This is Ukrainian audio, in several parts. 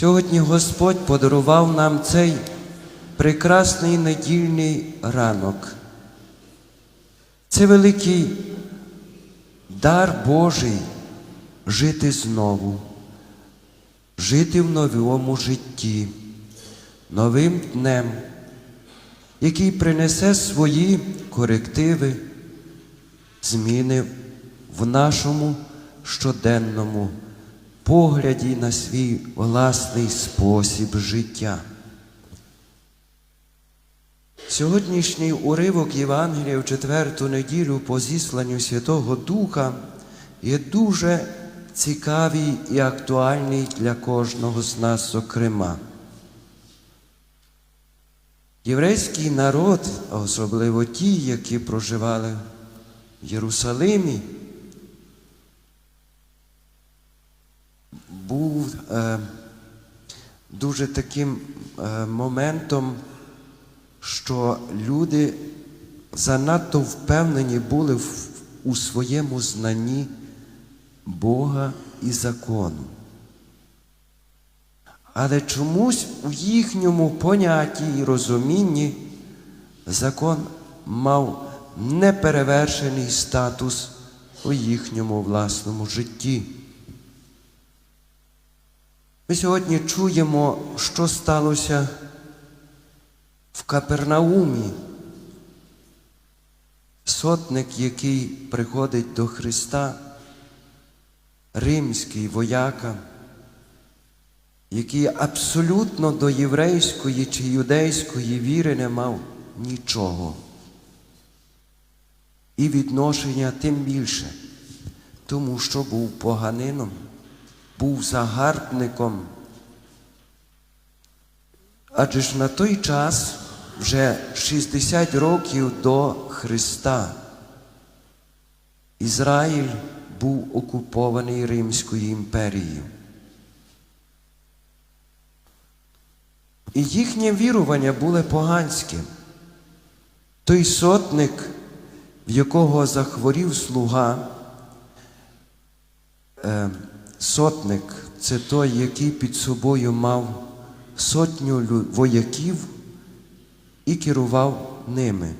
Сьогодні Господь подарував нам цей прекрасний недільний ранок. Це великий дар Божий жити знову, жити в новому житті, новим днем, який принесе свої корективи, зміни в нашому щоденному погляді на свій власний спосіб життя. Сьогоднішній уривок Євангелія в четверту неділю по зісланню Святого Духа є дуже цікавий і актуальний для кожного з нас, зокрема. Єврейський народ, особливо ті, які проживали в Єрусалимі, був е, дуже таким е, моментом, що люди занадто впевнені були в, у своєму знанні Бога і закону. Але чомусь у їхньому понятті і розумінні закон мав неперевершений статус у їхньому власному житті. Ми сьогодні чуємо, що сталося в Капернаумі. Сотник, який приходить до Христа, римський вояка, який абсолютно до єврейської чи юдейської віри не мав нічого. І відношення тим більше, тому що був поганином був загарбником. Адже ж на той час, вже 60 років до Христа, Ізраїль був окупований Римською імперією. І їхнє вірування було поганським. Той сотник, в якого захворів слуга, е, Сотник це той, який під собою мав сотню вояків і керував ними.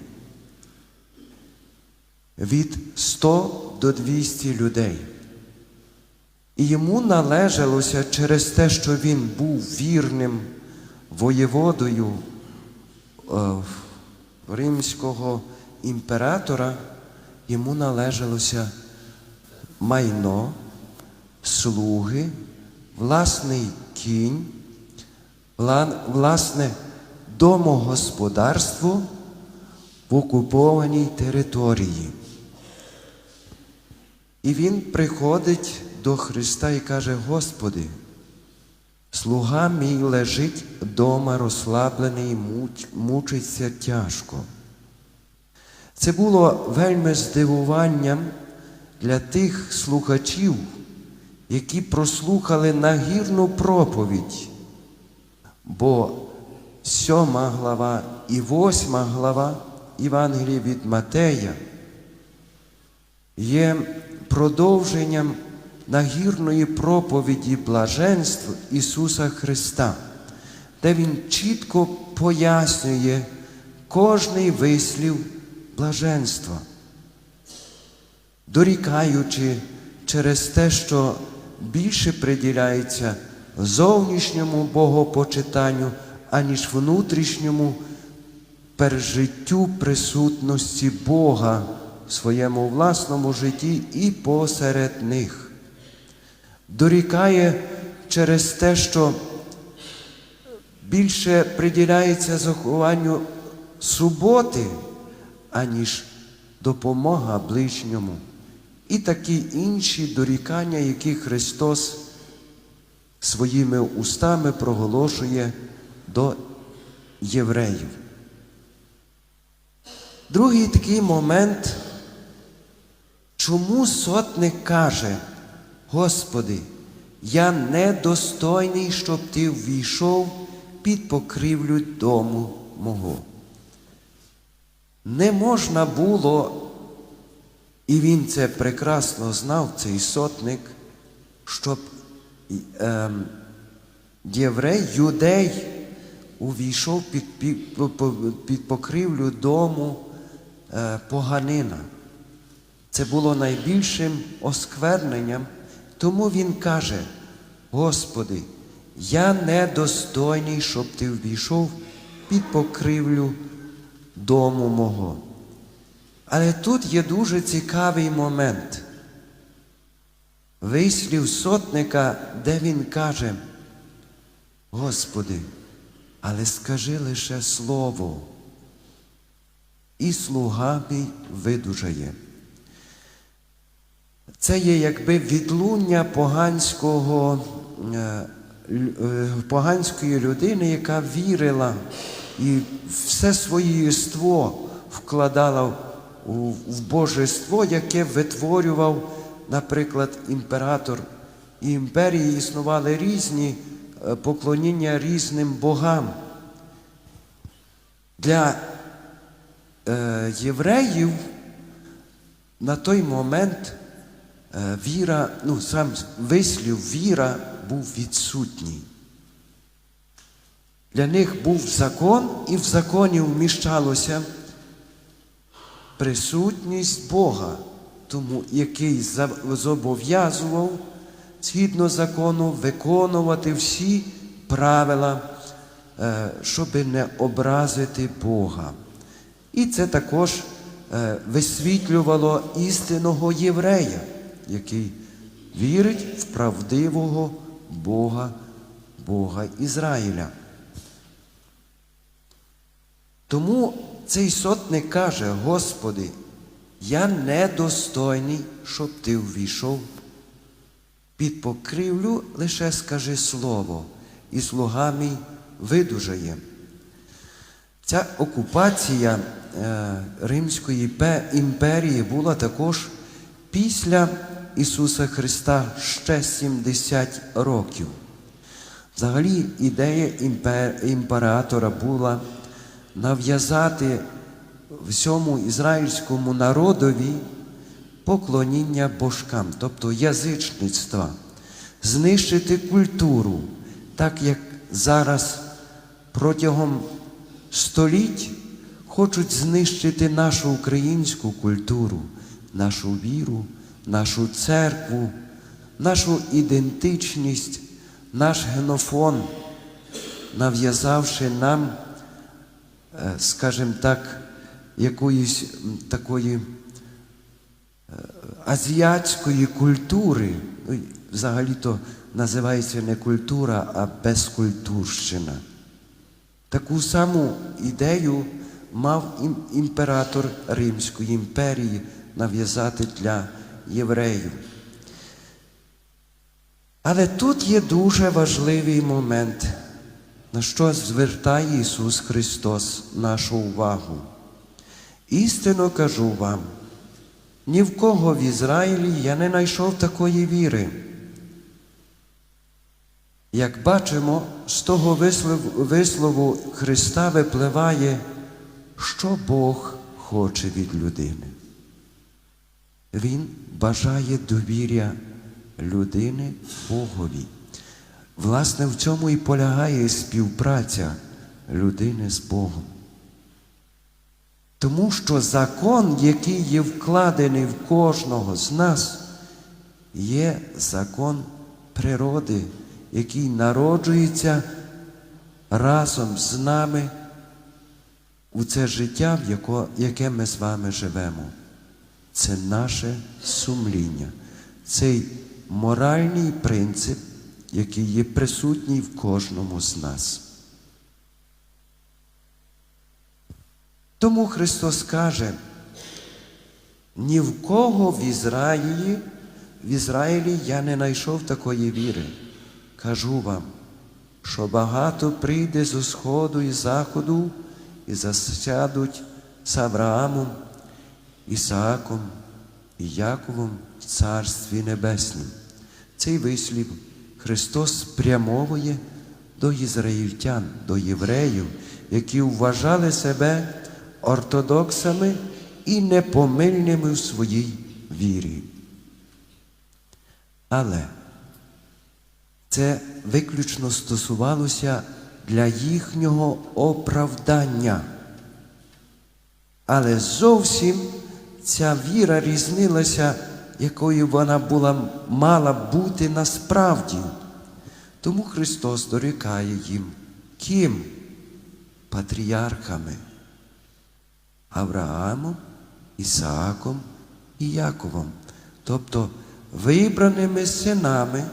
Від 100 до 200 людей. І йому належалося через те, що він був вірним воєводою е, римського імператора, йому належалося майно слуги, власний кінь, власне домогосподарство в окупованій території. І він приходить до Христа і каже, Господи, слуга мій лежить дома розслаблений, мучиться тяжко. Це було вельми здивуванням для тих слухачів які прослухали нагірну проповідь, бо сьома глава і восьма глава Євангелія від Матея є продовженням нагірної проповіді блаженств Ісуса Христа, де Він чітко пояснює кожний вислів блаженства, дорікаючи через те, що більше приділяється зовнішньому богопочитанню, аніж внутрішньому пережиттю присутності Бога в своєму власному житті і посеред них. Дорікає через те, що більше приділяється захованню суботи, аніж допомога ближньому і такі інші дорікання, які Христос своїми устами проголошує до євреїв. Другий такий момент, чому сотник каже, Господи, я недостойний, щоб ти ввійшов під покрівлю дому мого. Не можна було і він це прекрасно знав, цей сотник, щоб е, єврей, юдей увійшов під, під, під покривлю дому е, поганина. Це було найбільшим оскверненням, тому він каже: Господи, я недостойний, щоб ти ввійшов під покривлю дому мого. Але тут є дуже цікавий момент. Вислів сотника, де він каже, Господи, але скажи лише слово, і слуга мій видужає. Це є якби відлуння поганського, е, е, поганської людини, яка вірила і все своє єство вкладала у- в божество, яке витворював, наприклад, імператор. І імперії існували різні е, поклоніння різним богам. Для е, євреїв на той момент е, віра, ну сам вислів віра був відсутній. Для них був закон, і в законі вміщалося присутність Бога, тому який зобов'язував згідно закону виконувати всі правила, е, щоб не образити Бога. І це також е, висвітлювало істинного єврея, який вірить в правдивого Бога, Бога Ізраїля. Тому цей сотник каже, Господи, я недостойний, щоб ти ввійшов під покривлю, лише скажи слово, і слуга мій видужає. Ця окупація е, Римської імперії була також після Ісуса Христа ще 70 років. Взагалі ідея імператора була нав'язати всьому ізраїльському народові поклоніння божкам, тобто язичництва, знищити культуру, так як зараз протягом століть хочуть знищити нашу українську культуру, нашу віру, нашу церкву, нашу ідентичність, наш генофон, нав'язавши нам, скажімо так, якоїсь такої е, азіатської культури, ну, взагалі-то називається не культура, а безкультурщина. Таку саму ідею мав імператор Римської імперії нав'язати для євреїв. Але тут є дуже важливий момент, на що звертає Ісус Христос нашу увагу. Істинно кажу вам, ні в кого в Ізраїлі я не знайшов такої віри. Як бачимо, з того вислову Христа випливає, що Бог хоче від людини. Він бажає довір'я людини Богові. Власне, в цьому і полягає співпраця людини з Богом. Тому що закон, який є вкладений в кожного з нас, є закон природи, який народжується разом з нами у це життя, в яке ми з вами живемо. Це наше сумління, цей моральний принцип, який є присутній в кожному з нас. Тому Христос каже, ні в кого в Ізраїлі, в Ізраїлі я не знайшов такої віри. Кажу вам, що багато прийде з сходу і заходу і засядуть з Авраамом, Ісааком і Яковом в Царстві Небеснім. Цей вислів Христос спрямовує до ізраїльтян, до євреїв, які вважали себе ортодоксами і непомильними в своїй вірі. Але Це виключно стосувалося для їхнього оправдання. Але зовсім ця віра різнилася, якою вона була, мала бути насправді. Тому Христос дорікає їм ким? Патріархами Авраамом, Ісааком і Яковом, тобто вибраними синами,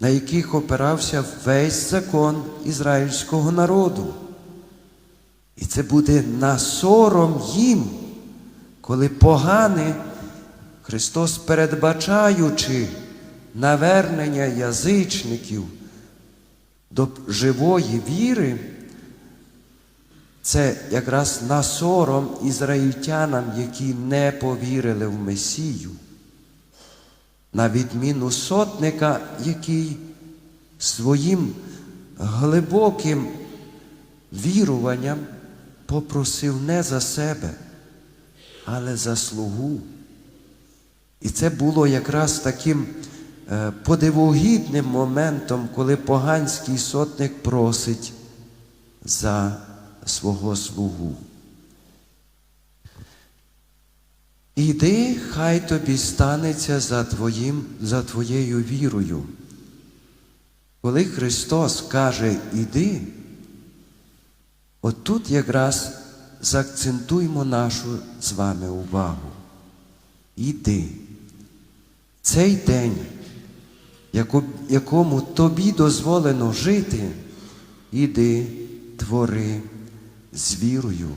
на яких опирався весь закон ізраїльського народу. І це буде на сором їм, коли погани Христос, передбачаючи навернення язичників до живої віри, це якраз на сором ізраїльтянам, які не повірили в Месію, на відміну сотника, який своїм глибоким віруванням попросив не за себе, але за слугу. І це було якраз таким е, подивогідним моментом, коли поганський сотник просить за свого слугу. Іди, хай тобі станеться за, твоїм, за твоєю вірою. Коли Христос каже іди, отут якраз заакцентуємо нашу з вами увагу. Іди. Цей день, якому тобі дозволено жити, іди, твори з вірою,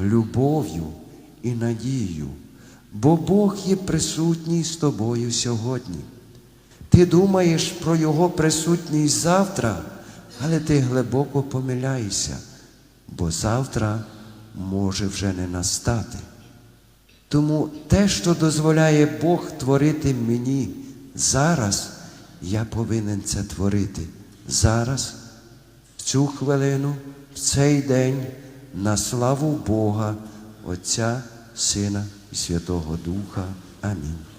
любов'ю і надією, бо Бог є присутній з тобою сьогодні. Ти думаєш про Його присутність завтра, але ти глибоко помиляєшся, бо завтра може вже не настати. Тому те, що дозволяє Бог творити мені зараз, я повинен це творити зараз, в цю хвилину, в цей день, на славу Бога, Отця, Сина і Святого Духа. Амінь.